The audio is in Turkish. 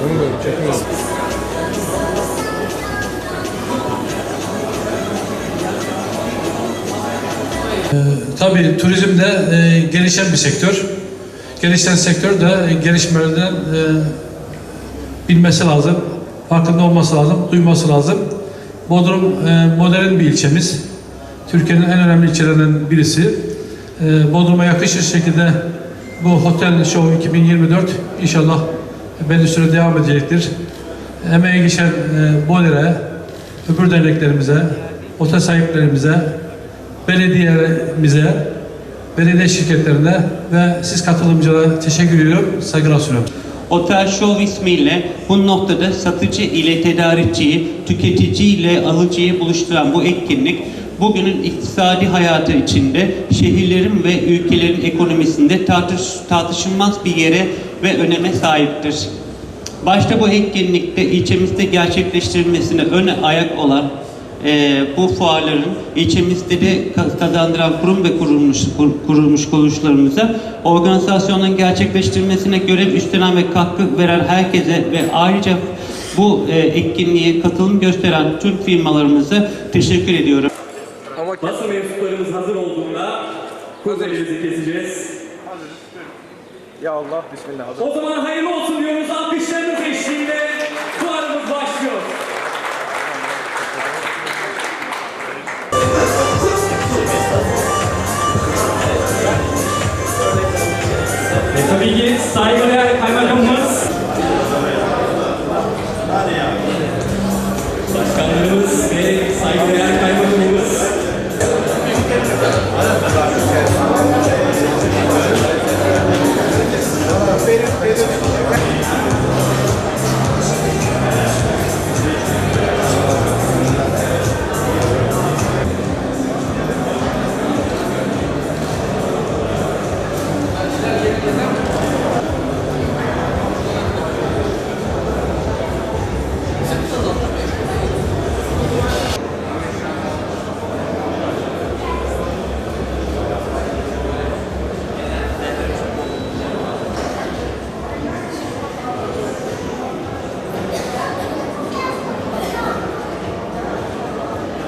Çekmiyorum, çekmiyorum. Tabii turizm de e, gelişen bir sektör. Gelişen sektör de e, gelişmelerden e, bilmesi lazım, farkında olması lazım, duyması lazım. Bodrum e, modern bir ilçemiz. Türkiye'nin en önemli ilçelerinden birisi. E, Bodrum'a yakışır şekilde bu Hotel Show 2024 inşallah belli süre devam edecektir. Emeği geçen e, BOLER'e, öbür derneklerimize, otel sahiplerimize, belediyemize, belediye şirketlerine ve siz katılımcılara teşekkür ediyorum, saygılar sunuyorum. Otel Show ismiyle bu noktada satıcı ile tedarikçiyi, tüketici ile alıcıyı buluşturan bu etkinlik bugünün iktisadi hayatı içinde şehirlerin ve ülkelerin ekonomisinde tartış, tartışılmaz bir yere ve öneme sahiptir. Başta bu etkinlikte ilçemizde gerçekleştirilmesine öne ayak olan eee, bu fuarların ilçemizde de ka- kazandıran kurum ve kurulmuş, kur- kurulmuş kuruluşlarımıza organizasyonun gerçekleştirilmesine görev üstlenen ve katkı veren herkese ve ayrıca bu eee, etkinliğe katılım gösteren tüm firmalarımıza teşekkür ediyorum. Ama Basın mensuplarımız hazır olduğunda kurbanımızı keseceğiz. ya Allah, bismillah. O zaman hayırlı olsun diyoruz. Alkışlarınız Ve tabii ki saygıdeğer kaymakamımız Başkanlarımız ve saygıdeğer